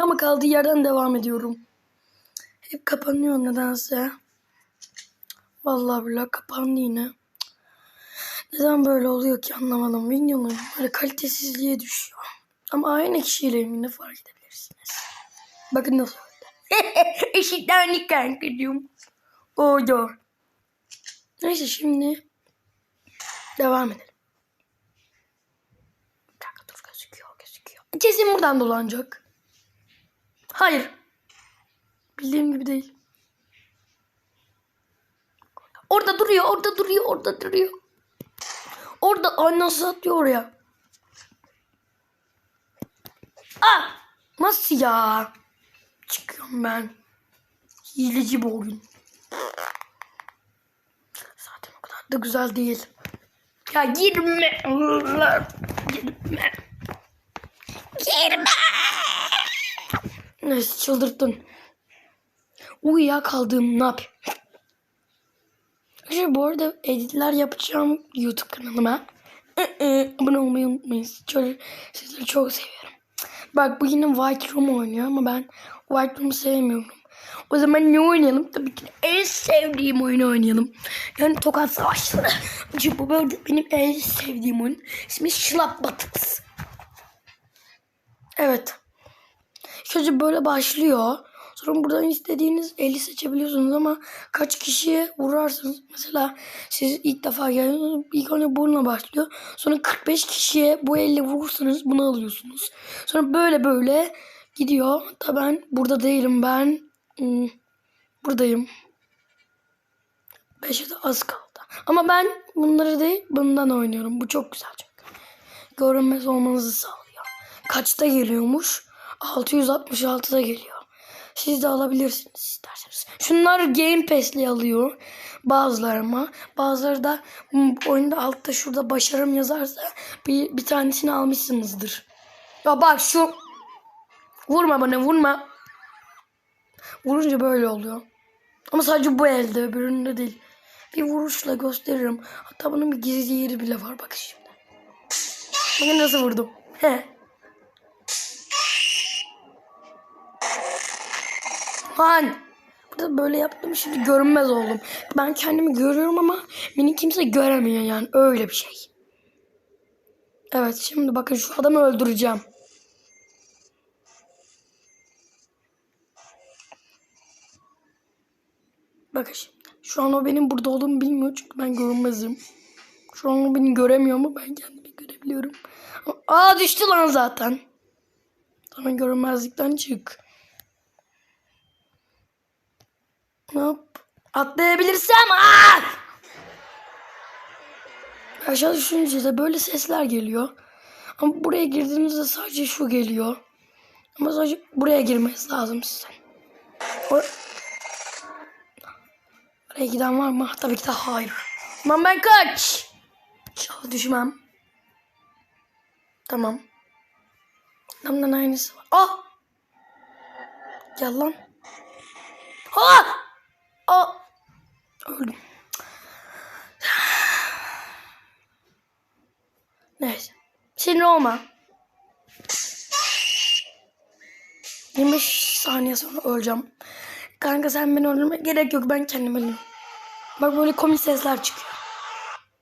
Ama kaldığı yerden devam ediyorum. Hep kapanıyor nedense. Vallahi billahi kapandı yine. Neden böyle oluyor ki anlamadım. Videolarım böyle kalitesizliğe düşüyor. Ama aynı kişiyle yine fark edebilirsiniz. Bakın nasıl oldu. Eşitlendik kankacığım. Oldu. Neyse şimdi devam edelim. Kanka dur gözüküyor gözüküyor. Kesin buradan dolanacak. Hayır. Bildiğim gibi değil. Orada duruyor, orada duruyor, orada duruyor. Orada annası atıyor oraya. Ah! Nasıl ya? Çıkıyorum ben. Hileci bu oyun. Zaten o kadar da güzel değil. Ya girme. Girme. Girme. Neyse çıldırttın. Uyuyakaldım ne yapayım? Arkadaşlar bu arada editler yapacağım YouTube kanalıma. Abone olmayı unutmayın. Çok, sizleri çok seviyorum. Bak bu yine White Room oynuyor ama ben White Room'u sevmiyorum. O zaman ne oynayalım? Tabii ki en sevdiğim oyunu oynayalım. Yani Tokat Savaşları. Çünkü bu böyle benim en sevdiğim oyun. İsmi Şılap Batıks. Evet. Şöyle böyle başlıyor. Sonra buradan istediğiniz eli seçebiliyorsunuz ama kaç kişiye vurarsınız. Mesela siz ilk defa geliyorsunuz. İlk önce bununla başlıyor. Sonra 45 kişiye bu elle vurursanız bunu alıyorsunuz. Sonra böyle böyle gidiyor. Hatta ben burada değilim. Ben hmm, buradayım. 5'e de az kaldı. Ama ben bunları değil bundan oynuyorum. Bu çok güzel çünkü. Görünmez olmanızı sağlıyor. Kaçta geliyormuş? 666'da geliyor. Siz de alabilirsiniz isterseniz. Şunlar Game Pass'li alıyor. Bazıları ama. Bazıları da hmm, oyunda altta şurada başarım yazarsa bir, bir tanesini almışsınızdır. Ya bak şu. Vurma bana vurma. Vurunca böyle oluyor. Ama sadece bu elde öbüründe değil. Bir vuruşla gösteririm. Hatta bunun bir gizli yeri bile var. Bak şimdi. Bakın nasıl vurdum. He. Lan. Burada böyle yaptım şimdi görünmez oldum. Ben kendimi görüyorum ama beni kimse göremiyor yani öyle bir şey. Evet şimdi bakın şu adamı öldüreceğim. Bakın. Şu an o benim burada olduğumu bilmiyor çünkü ben görünmezim. Şu an o beni göremiyor ama ben kendimi görebiliyorum. Aa düştü lan zaten. Tamam görünmezlikten çık. Hop. Atlayabilirsem aa! Aşağı düşününce de böyle sesler geliyor. Ama buraya girdiğinizde sadece şu geliyor. Ama sadece buraya girmesi lazım sizin. O... Oraya giden var mı? Tabii ki de hayır. Aman ben kaç. İnşallah düşmem. Tamam. Adamdan aynısı var. Ah! Gel lan. Ah! Ah! Öldüm. Neyse. Sinir olma. 25 saniye sonra öleceğim. Kanka sen beni öldürme gerek yok ben kendim ölürüm. Bak böyle komik sesler çıkıyor.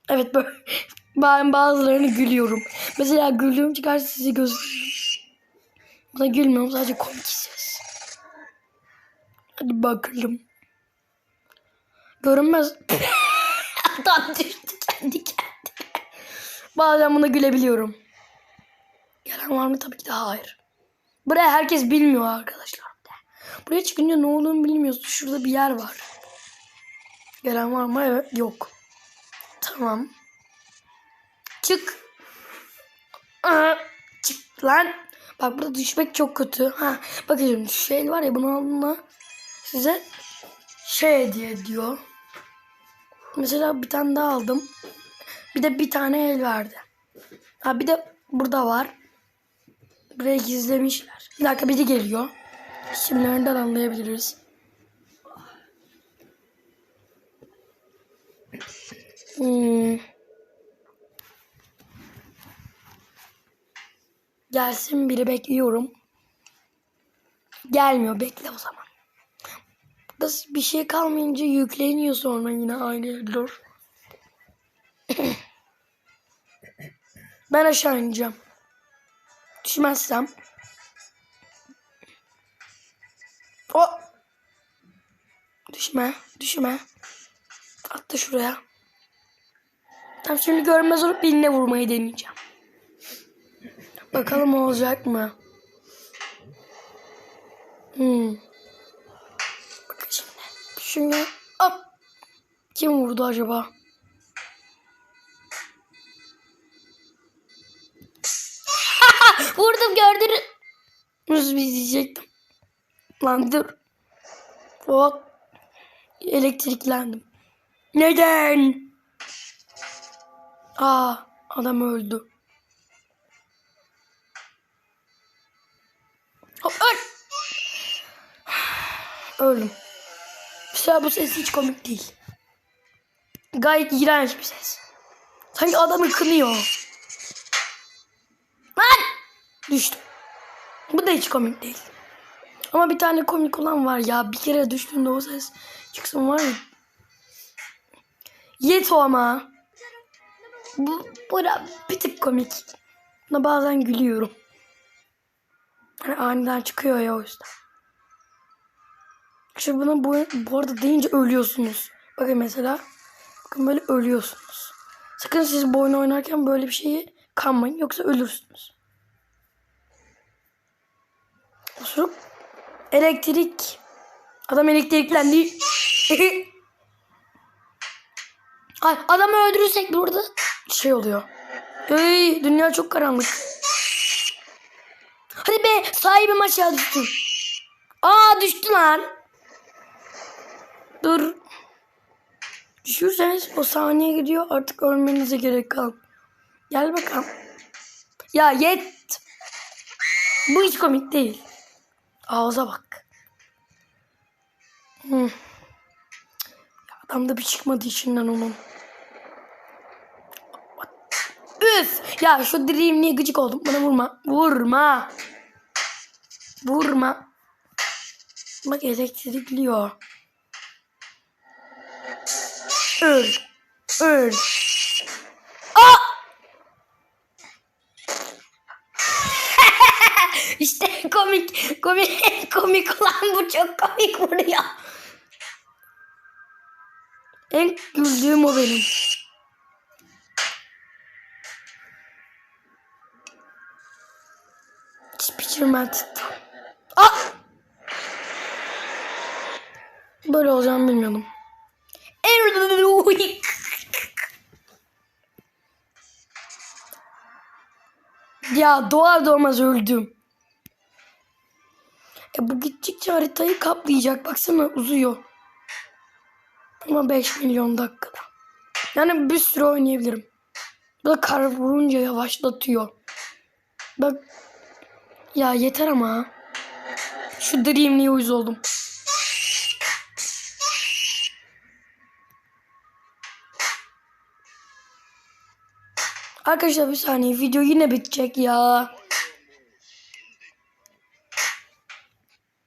Evet böyle. Ben bazılarını gülüyorum. Mesela güldüğüm çıkarsa sizi gösteriyorum. Buna gülmüyorum sadece komik ses. Hadi bakalım. Görünmez. Adam düştü kendi kendine. Bazen buna gülebiliyorum. Gelen var mı? Tabii ki de hayır. Buraya herkes bilmiyor arkadaşlar. Buraya çıkınca ne olduğunu bilmiyorsun. Şurada bir yer var. Gelen var mı? Evet. Yok. Tamam. Çık. Aa, çık lan. Bak burada düşmek çok kötü. Ha, bakın şimdi şey var ya bunu aldığında size şey hediye ediyor. Mesela bir tane daha aldım. Bir de bir tane el verdi. Ha bir de burada var. Buraya gizlemişler. Bir dakika biri geliyor. İsimlerinden anlayabiliriz. Hmm. Gelsin biri bekliyorum. Gelmiyor bekle o zaman. Kız bir şey kalmayınca yükleniyor sonra yine aynı error. ben aşağı ineceğim. Düşmezsem. O. Düşme, düşme. Attı şuraya. Tam şimdi görmez olup birine vurmayı deneyeceğim. Bakalım olacak mı? Hmm. Bakın şimdi. Şimdi. Hop. Kim vurdu acaba? Nasıl bir diyecektim. Lan dur. Hop. Elektriklendim. Neden? Aa adam öldü. Hop öl. Öldüm. Mesela bu ses hiç komik değil. Gayet iğrenç bir ses. Sanki adamı kınıyor. Lan! Düştüm. Bu da hiç komik değil. Ama bir tane komik olan var ya. Bir kere düştüğünde o ses çıksın var ya. Yet o ama. Bu, bu da bir tık komik. Buna bazen gülüyorum. Hani aniden çıkıyor ya o yüzden. İşte buna bu, bu arada deyince ölüyorsunuz. Bakın mesela. Bakın böyle ölüyorsunuz. Sakın siz bu oyunu oynarken böyle bir şeyi kanmayın. Yoksa ölürsünüz. Osurup elektrik. Adam elektriklendi. Ay, adamı öldürürsek burada şey oluyor. Ey, dünya çok karanlık. Hadi be sahibim aşağı düştü. Aa düştü lan. Dur. Düşürseniz o saniye gidiyor artık ölmenize gerek kal. Gel bakalım. Ya yet. Bu hiç komik değil. Ağza bak. Hmm. Adam da bir çıkmadı içinden onun. Üf! Ya şu direğim niye gıcık oldum? Bana vurma. Vurma. Vurma. Bak elektrikliyor. Öl. Öl. Aa! İşte komik, komik, komik olan bu çok komik vuruyor. En güldüğüm o benim. Spiderman tuttu. Aa! Böyle olacağını bilmiyordum. Ya doğar doğmaz öldüm. E bu gittikçe haritayı kaplayacak. Baksana uzuyor. Ama 5 milyon dakikada. Yani bir süre oynayabilirim. Bu da kar vurunca yavaşlatıyor. Bak. Ya yeter ama. Şu Dream'liğe uyuz oldum. Arkadaşlar bir saniye video yine bitecek ya.